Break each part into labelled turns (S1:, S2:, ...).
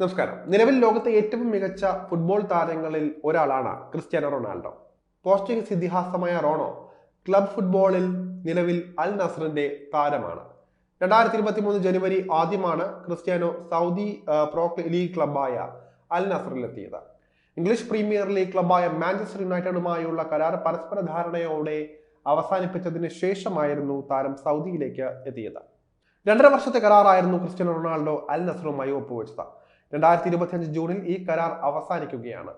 S1: നമസ്കാരം. നിലവിൽ ലോകത്തെ ഏറ്റവും മികച്ച ഫുട്ബോൾ താരങ്ങളിൽ ഒരാളാണ് ക്രിസ്ത്യാനോ റൊണാൾഡോ. പോസ്റ്റിംഗ്സ് ഇതിഹാസമായ റോണോ ക്ലബ് ഫുട്ബോളിൽ നിലവിൽ അൽ നസറിന്റെ താരമാണ്. രണ്ടായിരത്തി ഇരുപത്തി മൂന്ന് ജനുവരി ആദ്യമാണ് ക്രിസ്ത്യാനോ സൗദി പ്രോ ലീഗ് ക്ലബായ അൽ നസറിലെത്തിയത് ഇംഗ്ലീഷ് പ്രീമിയർ ലീഗ് ക്ലബായ മാഞ്ചസ്റ്റർ യുണൈറ്റഡുമായുള്ള കരാർ പരസ്പര ധാരണയോടെ അവസാനിപ്പിച്ചതിന് ശേഷമായിരുന്നു താരം സൗദിയിലേക്ക് എത്തിയത്. രണ്ടര വർഷത്തെ കരാറായിരുന്നു ക്രിസ്ത്യാനോ റൊണാൾഡോ അൽ നസറുമായി ഒപ്പുവെച്ചത്. രണ്ടായിരത്തി ഇരുപത്തിയഞ്ച് ജൂണിൽ ഈ കരാർ അവസാനിക്കുകയാണ്.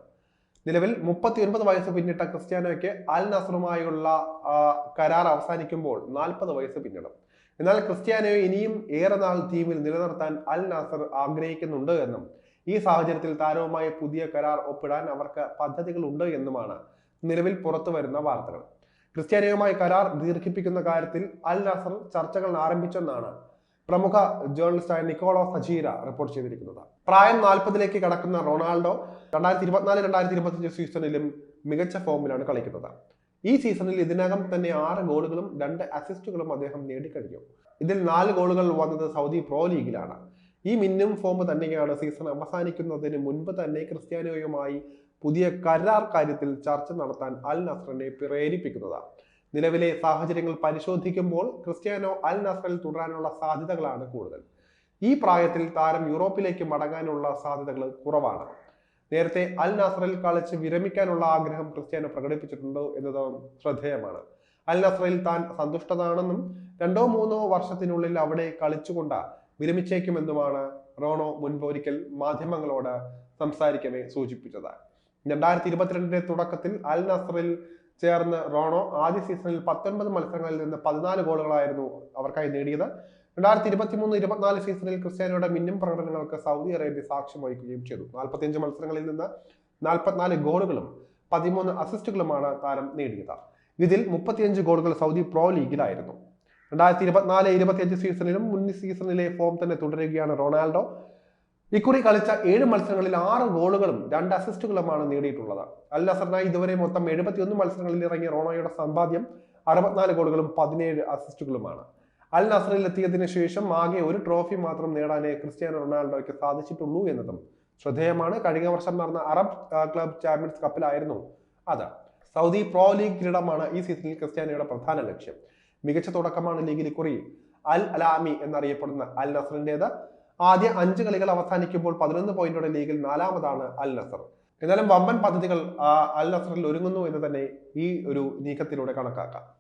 S1: നിലവിൽ മുപ്പത്തി ഒൻപത് വയസ്സ് പിന്നിട്ട ക്രിസ്ത്യാനോയ്ക്ക് അൽ നസറുമായുള്ള കരാർ അവസാനിക്കുമ്പോൾ നാൽപ്പത് വയസ്സ് പിന്നിടും. എന്നാൽ ക്രിസ്ത്യാനോ ഇനിയും ഏറെ നാൾ ടീമിൽ നിലനിർത്താൻ അൽ നാസർ ആഗ്രഹിക്കുന്നുണ്ട് എന്നും ഈ സാഹചര്യത്തിൽ താരവുമായി പുതിയ കരാർ ഒപ്പിടാൻ അവർക്ക് പദ്ധതികളുണ്ട് എന്നുമാണ് നിലവിൽ പുറത്തു വരുന്ന വാർത്തകൾ. ക്രിസ്ത്യാനോയുമായി കരാർ ദീർഘിപ്പിക്കുന്ന കാര്യത്തിൽ അൽ നാസർ ചർച്ചകൾ ആരംഭിച്ചെന്നാണ് പ്രമുഖ ജേർണലിസ്റ്റായ നിക്കോളോ സജീര റിപ്പോർട്ട് ചെയ്തിരിക്കുന്നത്. പ്രായം നാൽപ്പതിലേക്ക് കടക്കുന്ന റൊണാൾഡോ രണ്ടായിരത്തി ഇരുപത്തിനാല് രണ്ടായിരത്തി ഇരുപത്തിയഞ്ച് സീസണിലും മികച്ച ഫോമിലാണ് കളിക്കുന്നത്. ഈ സീസണിൽ ഇതിനകം തന്നെ ആറ് ഗോളുകളും രണ്ട് അസിസ്റ്റുകളും അദ്ദേഹം നേടിക്കഴിഞ്ഞു. ഇതിൽ നാല് ഗോളുകൾ വന്നത് സൗദി പ്രോ ലീഗിലാണ്. ഈ മിന്നും ഫോം തന്നെയാണ് സീസൺ അവസാനിക്കുന്നതിന് മുൻപ് തന്നെ ക്രിസ്ത്യാനോയുമായി പുതിയ കരാർ കാര്യത്തിൽ ചർച്ച നടത്താൻ അൽ നസറിനെ പ്രേരിപ്പിക്കുന്നത്. നിലവിലെ സാഹചര്യങ്ങൾ പരിശോധിക്കുമ്പോൾ ക്രിസ്ത്യാനോ അൽ നസറിൽ തുടരാനുള്ള സാധ്യതകളാണ് കൂടുതൽ. ഈ പ്രായത്തിൽ താരം യൂറോപ്പിലേക്ക് മടങ്ങാനുള്ള സാധ്യതകൾ കുറവാണ്. നേരത്തെ അൽ നാസറിൽ കളിച്ച് വിരമിക്കാനുള്ള ആഗ്രഹം ക്രിസ്ത്യാനോ പ്രകടിപ്പിച്ചിട്ടുണ്ട് എന്നത് ശ്രദ്ധേയമാണ്. അൽ നസറിൽ താൻ സന്തുഷ്ടനാണെന്നും രണ്ടോ മൂന്നോ വർഷത്തിനുള്ളിൽ അവിടെ കളിച്ചുകൊണ്ട് വിരമിച്ചേക്കുമെന്നുമാണ് റോണോ മുൻപ് ഒരിക്കൽ മാധ്യമങ്ങളോട് സംസാരിക്കവേ സൂചിപ്പിച്ചത്. രണ്ടായിരത്തി ഇരുപത്തിരണ്ടിന്റെ തുടക്കത്തിൽ അൽ നസറിൽ ചേർന്ന് റോണോ ആദ്യ സീസണിൽ പത്തൊൻപത് മത്സരങ്ങളിൽ നിന്ന് പതിനാല് ഗോളുകളായിരുന്നു അവർക്കായി നേടിയത്. രണ്ടായിരത്തി ഇരുപത്തി മൂന്ന് ഇരുപത്തിനാല് സീസണിൽ ക്രിസ്ത്യാനോയുടെ മിന്നും പ്രകടനങ്ങൾക്ക് സൗദി അറേബ്യ സാക്ഷ്യം വഹിക്കുകയും ചെയ്തു. നാൽപ്പത്തിയഞ്ച് മത്സരങ്ങളിൽ നിന്ന് നാൽപ്പത്തിനാല് ഗോളുകളും പതിമൂന്ന് അസിസ്റ്റുകളുമാണ് താരം നേടിയത്. ഇതിൽ മുപ്പത്തിയഞ്ച് ഗോളുകൾ സൗദി പ്രോ ലീഗിലായിരുന്നു രണ്ടായിരത്തി ഇരുപത്തിനാല് ഇരുപത്തിയഞ്ച് സീസണിലും മുൻ സീസണിലെ ഫോം തന്നെ തുടരുകയാണ് റൊണാൾഡോ. ഇക്കുറി കളിച്ച ഏഴ് മത്സരങ്ങളിൽ ആറ് ഗോളുകളും രണ്ട് അസിസ്റ്റുകളുമാണ് നേടിയിട്ടുള്ളത്. അൽ നസറിനായി ഇതുവരെ മൊത്തം എഴുപത്തിയൊന്ന് മത്സരങ്ങളിൽ ഇറങ്ങിയ റോണോയുടെ സമ്പാദ്യം അറുപത്തിനാല് ഗോളുകളും പതിനേഴ് അസിസ്റ്റുകളുമാണ്. അൽ നസറിൽ എത്തിയതിനു ശേഷം ആകെ ഒരു ട്രോഫി മാത്രം നേടാനേ ക്രിസ്ത്യാനോ റൊണാൾഡോയ്ക്ക് സാധിച്ചിട്ടുള്ളൂ എന്നതും ശ്രദ്ധേയമാണ്. കഴിഞ്ഞ വർഷം നടന്ന അറബ് ക്ലബ് ചാമ്പ്യൻസ് കപ്പിലായിരുന്നു അത്. സൗദി പ്രോ ലീഗ് കിരീടമാണ് ഈ സീസണിൽ ക്രിസ്ത്യാനോയുടെ പ്രധാന ലക്ഷ്യം. മികച്ച തുടക്കമാണ് ലീഗിൽ കുറി അൽ അലാമി എന്നറിയപ്പെടുന്ന അൽ നസറിന്റേത് ആദ്യ അഞ്ച് കളികൾ അവസാനിക്കുമ്പോൾ പതിനൊന്ന് പോയിന്റോടെ ലീഗിൽ നാലാമതാണ് അൽ നസർ. എന്നാലും വമ്പൻ പദ്ധതികൾ അൽ നസറിൽ ഒരുങ്ങുന്നു എന്ന് തന്നെ ഈ ഒരു നീക്കത്തിലൂടെ കണക്കാക്കാം.